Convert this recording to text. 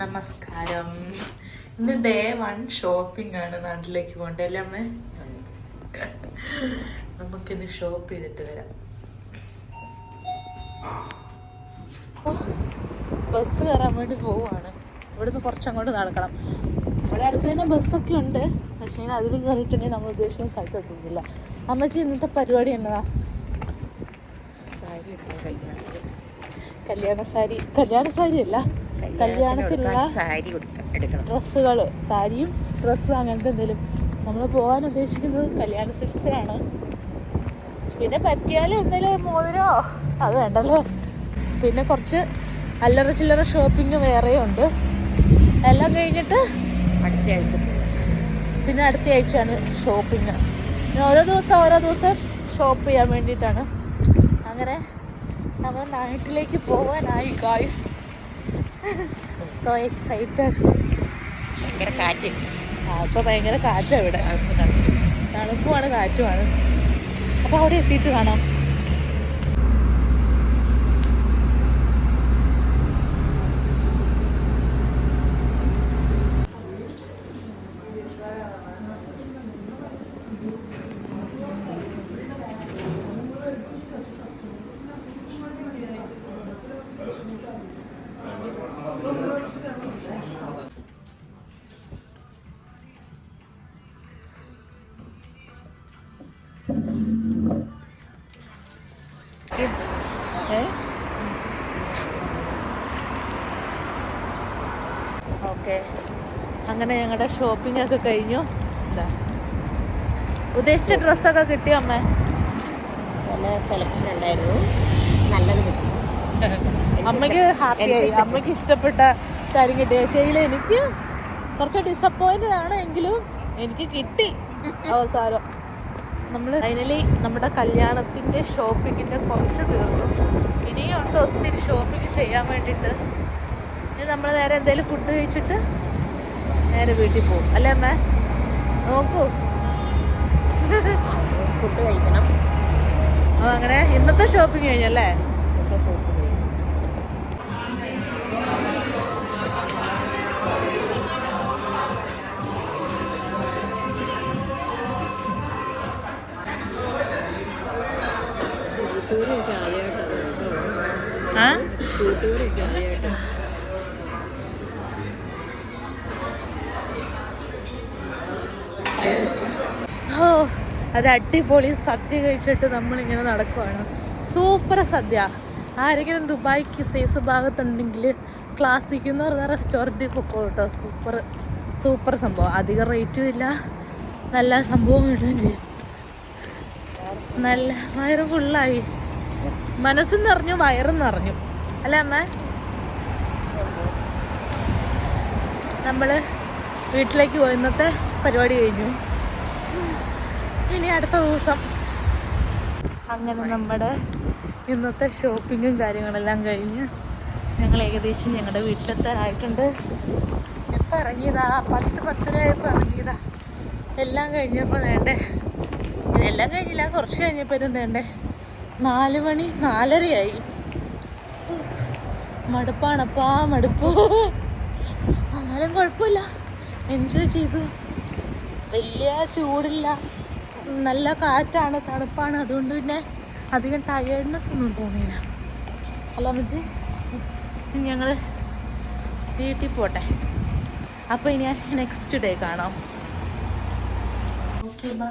നമസ്കാരം. ഇന്ന് day one shopping ആണ് നാട്ടിലേക്ക് പോകണ്ടല്ലേ അമ്മ? നമുക്കിന്ന് ഷോപ്പ് ചെയ്തിട്ട് വരാം. ബസ് കയറാൻ വേണ്ടി പോവുകയാണ് ഇവിടുന്ന് കുറച്ചങ്ങോട്ട് നടക്കണം. ഇവിടെ അടുത്ത് തന്നെ ബസ്സൊക്കെ ഉണ്ട്. പക്ഷേ അതിൽ കയറിയിട്ടുണ്ടെങ്കിൽ നമ്മൾ ഉദ്ദേശിക്കുന്ന സ്ഥലത്ത് എത്തുന്നില്ല അമ്മച്ചി ഇന്നത്തെ പരിപാടി എന്നതാ? സാരി കല്യാണ സാരി. കല്യാണ സാരി അല്ല കല്യാണത്തിനുള്ള സാരി ഡ്രസ്സുകൾ സാരിയും ഡ്രസ്സും അങ്ങനത്തെ എന്തെങ്കിലും. നമ്മൾ പോകാൻ ഉദ്ദേശിക്കുന്നത് കല്യാണ സിൽസിലാണ് പിന്നെ പറ്റിയാൽ എന്തെങ്കിലും മോതിരോ? അത് വേണ്ടല്ലോ? പിന്നെ കുറച്ച് അല്ലറ ചില്ലറ ഷോപ്പിംഗ് വേറെയും ഉണ്ട്. എല്ലാം കഴിഞ്ഞിട്ട് അടുത്ത ആഴ്ച പിന്നെ അടുത്ത ആഴ്ചയാണ് ഷോപ്പിംഗ്. പിന്നെ ഓരോ ദിവസം ഓരോ ദിവസം ഷോപ്പ് ചെയ്യാൻ വേണ്ടിയിട്ടാണ്. അങ്ങനെ നമ്മൾ നാട്ടിലേക്ക് പോകാനായി ഗായ്സ് സോ എക്സൈറ്റഡ് ഭയങ്കര കാറ്റ്. അപ്പോൾ ഭയങ്കര കാറ്റാണ് ഇവിടെ. തണുപ്പ് തണുപ്പ്. തണുപ്പുമാണ് കാറ്റുമാണ്. അപ്പൊ അവിടെ എത്തിയിട്ട് കാണാം. ഓക്കെ. അങ്ങനെ ഞങ്ങളുടെ ഷോപ്പിംഗ് ഒക്കെ കഴിഞ്ഞു. എന്താ ഉദ്ദേശിച്ച ഡ്രസ്സൊക്കെ കിട്ടിയോ അമ്മ? നല്ല സെലക്ഷൻ ഉണ്ടായിരുന്നു. നല്ലത് കിട്ടി. അമ്മയ്ക്ക് ഹാപ്പിയായി അമ്മയ്ക്ക് ഇഷ്ടപ്പെട്ട കാര്യം കിട്ടി. പക്ഷേ എനിക്ക് കുറച്ച് ഡിസപ്പോയിന്റഡ് ആണ് എങ്കിലും എനിക്ക് കിട്ടി അവസാനം. നമ്മൾ ഫൈനലി നമ്മുടെ കല്യാണത്തിന്റെ ഷോപ്പിങ്ങിന്റെ കുറച്ച് തീർന്നു ഇനിയും ഉണ്ട് ഒത്തിരി ഷോപ്പിംഗ് ചെയ്യാൻ വേണ്ടിയിട്ട്. ഇനി നമ്മൾ നേരെ എന്തെങ്കിലും ഫുഡ് കഴിച്ചിട്ട് നേരെ വീട്ടിൽ പോകും. അല്ലേ അമ്മ? നോക്കൂ. ഫുഡ് കഴിക്കണം. അപ്പോൾ അങ്ങനെ ഇന്നത്തെ ഷോപ്പിംഗ് കഴിഞ്ഞല്ലേ? ഇന്നത്തെ സൂപ്പ് ഓ അത് അടിപൊളി സദ്യ കഴിച്ചിട്ട് നമ്മളിങ്ങനെ നടക്കുവാണ്. സൂപ്പർ സദ്യ. ആരെങ്കിലും ദുബായ്ക്ക് സേസ് ഭാഗത്തുണ്ടെങ്കിൽ ക്ലാസിക് എന്ന് പറഞ്ഞ റെസ്റ്റോറന്റിൽ പൊക്കോ കേട്ടോ സൂപ്പർ സൂപ്പർ സംഭവം. അധികം റേറ്റും ഇല്ല. നല്ല സംഭവം കിട്ടുകയും ചെയ്യും. നല്ല വയറ് ഫുള്ളായി മനസ്സും നിറഞ്ഞു വയറും നിറഞ്ഞു. അല്ലേ അമ്മ? നമ്മൾ വീട്ടിലേക്ക് പോയി. ഇന്നത്തെ പരിപാടി കഴിഞ്ഞു. ഇനി അടുത്ത ദിവസം അങ്ങനെ നമ്മുടെ ഇന്നത്തെ ഷോപ്പിങ്ങും കാര്യങ്ങളെല്ലാം കഴിഞ്ഞ് ഞങ്ങൾ ഏകദേശം ഞങ്ങളുടെ വീട്ടിലെത്താനായിട്ടുണ്ട്. എപ്പോൾ ഇറങ്ങിയതാ? പത്ത് പത്തരയായപ്പോൾ ഇറങ്ങിയതാ. എല്ലാം കഴിഞ്ഞപ്പോൾ വേണ്ടേ ഇതെല്ലാം കഴിഞ്ഞില്ല. കുറച്ച് കഴിഞ്ഞപ്പോൾ വേണ്ടേ നാല് മണി നാലരയായി. മടുപ്പാണപ്പാ മടുപ്പ്. എന്നാലും കുഴപ്പമില്ല. എൻജോയ് ചെയ്തു. വലിയ ചൂടില്ല. നല്ല കാറ്റാണ് തണുപ്പാണ്. അതുകൊണ്ട് പിന്നെ അധികം ടയേർഡ്നെസ് ഒന്നും തോന്നിയില്ല. അല്ല അമ്മച്ചി ഞങ്ങൾ വീട്ടിൽ പോട്ടെ. അപ്പോൾ ഇനി നെക്സ്റ്റ് ഡേ കാണാം. Okay bye